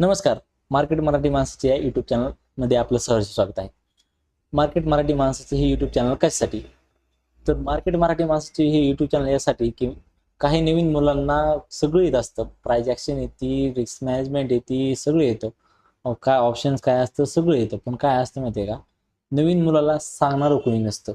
नमस्कार. मार्केट मराठी माणसाचे या यूट्यूब चॅनलमध्ये आपलं सहर्ष स्वागत आहे. मार्केट मराठी माणसाचे हे यूट्यूब चॅनल कशासाठी? तर मार्केट मराठी माणसाचे हे यूट्यूब चॅनल यासाठी की काही नवीन मुलांना सगळं येत असतं. प्राईज ॲक्शन येते रिस्क मॅनेजमेंट येते सगळं येतं. काय ऑप्शन्स काय असतं सगळं येतं. पण काय असतं माहिती आहे का? नवीन मुलाला सांगणारं कोणी नसतं.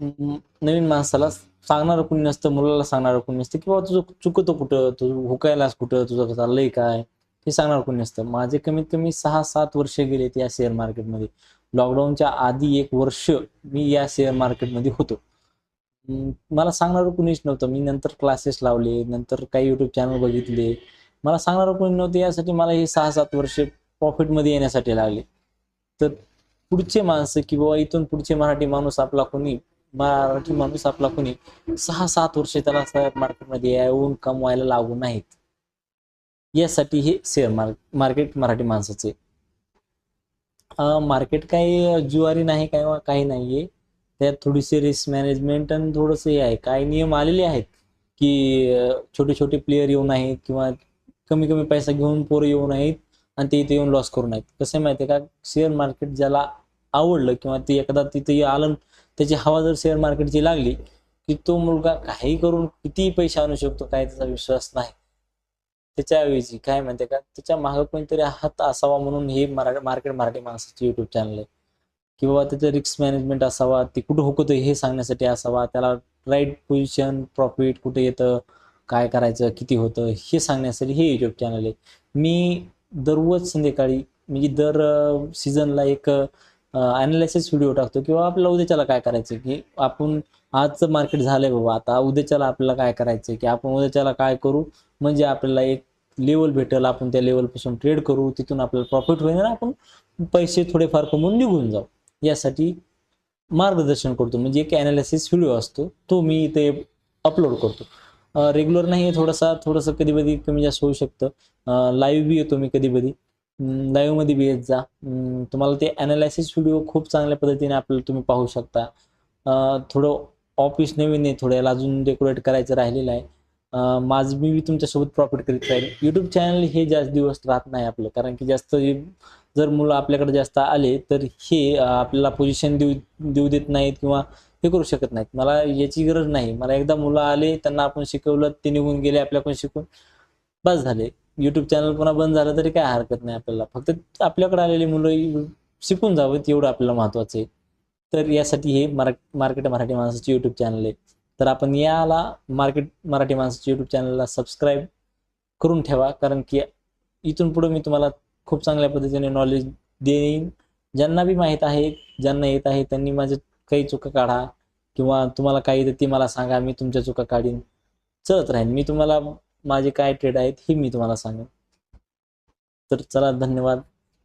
नवीन माणसाला सांगणारं कोणी नसतं मुलाला सांगणारं कोणी नसतं. किंवा तुझं चुकतो कुठं? तू हुकायलास कुठं? तुझं चाललंय काय? हे सांगणार कोणी नसतं. माझे कमीत कमी सहा सात वर्ष गेलेत या शेअर मार्केटमध्ये लॉकडाऊनच्या आधी एक वर्ष मी या शेअर मार्केटमध्ये होतो. मला सांगणारं कोणीच नव्हतं. मी नंतर क्लासेस लावले नंतर काही युट्यूब चॅनल बघितले. मला सांगणारं कोणी नव्हतं यासाठी मला हे सहा सात वर्ष प्रॉफिटमध्ये येण्यासाठी लागले. तर पुढचे माणसं किंवा इथून पुढचे मराठी माणूस आपला कोणी मराठी माणूस आपला कोणी सहा सात वर्ष त्याला शेअर मार्केटमध्ये येऊन कमवायला लागू नाहीत. यासाठी हे शेअर मार्क मार्केट मराठी माणसाचे. मार्केट काही जुवारी नाही काय काही नाही आहे त्यात थोडीशी रिस्क मॅनेजमेंट आणि थोडंसं हे आहे. काही नियम आलेले आहेत की छोटे छोटे प्लेयर येऊ नाहीत किंवा कमी कमी पैसा घेऊन पोरं येऊ नाहीत आणि ते इथे येऊन लॉस करू नाहीत कसं आहे माहिती आहे का? शेअर मार्केट ज्याला आवडलं किंवा ते एकदा तिथे आलं त्याची हवा जर शेअर मार्केटची लागली की तो मुलगा काही करून कितीही पैसे आणू शकतो काय त्याचा विश्वास नाही. त्याच्याऐवजी काय म्हणते का? त्याच्या मागं कोणीतरी हात असावा म्हणून हे मराठी मार्केट मराठी माणसाचे युट्यूब चॅनल आहे. किंवा त्याचं रिस्क मॅनेजमेंट असावा ते कुठं हुकतं हे सांगण्यासाठी असावा त्याला राईट पोझिशन प्रॉफिट कुठे येतं काय करायचं किती होतं हे सांगण्यासाठी हे युट्यूब चॅनल आहे. मी दररोज संध्याकाळी म्हणजे दर सीझनला एक अनालिसिस व्हिडिओ टाकतो किंवा आपल्याला उद्याच्याला काय करायचं की आपण आजचं मार्केट झालंय बाबा आता उद्याच्याला आपल्याला काय करायचं की आपण उद्याच्याला काय करू? म्हणजे आपल्याला एक लेवल भेटेल आपण त्या लेवलपासून ट्रेड करू तिथून आपल्याला प्रॉफिट होईल आणि आपण पैसे थोडेफार कमवून निघून जाऊ. यासाठी मार्गदर्शन करतो. म्हणजे एक ॲनालिसिस व्हिडिओ असतो तो मी इथे अपलोड करतो. रेग्युलर नाही थोडासा थोडंसं कधी कधी कमी जास्त होऊ शकतं. लाईव्ह बी येतो मी कधी कधी लाईव्हमध्ये बी येत जा. तुम्हाला ते ॲनालिसिस व्हिडिओ खूप चांगल्या पद्धतीने आपल्याला तुम्ही पाहू शकता. थोडं ऑफिस नवीन आहे थोडं याला अजून डेकोरेट करायचं राहिलेलं आहे. माझं मी बी तुमच्यासोबत प्रॉफिट करीत राहील यूट्यूब चॅनल हे जास्त दिवस राहत नाही आपलं कारण की जास्त जर मुलं आपल्याकडे जास्त आले तर हे आपल्याला पोझिशन देऊ देऊ देत नाहीत किंवा हे करू शकत नाहीत. मला याची गरज नाही. मला एकदा मुलं आले त्यांना आपण शिकवलं ते निघून गेले आपल्याकडून शिकून बस झाले. यूट्यूब चॅनल पुन्हा बंद झालं तरी काय हरकत नाही आपल्याला. फक्त आपल्याकडे आलेली मुलं शिकून जावेत एवढं आपल्याला महत्त्वाचं आहे. तर यासाठी हे मरा मार्केट मराठी माणसाचे यूट्यूब चॅनल आहे. तर आपण याला मार्केट मराठी माणसाच्या यूट्यूब चॅनलला सबस्क्राईब करून ठेवा. कारण की इथून पुढे मी तुम्हाला खूप चांगल्या पद्धतीने नॉलेज देईन. ज्यांना बी माहीत आहे ज्यांना येत आहे त्यांनी माझे काही चुका काढा किंवा तुम्हाला काही येतं ते मला सांगा. मी तुमच्या चुका काढीन. चलत राहीन. मी तुम्हाला माझे काय ट्रेड आहेत हे मी तुम्हाला सांगेन. तर चला धन्यवाद.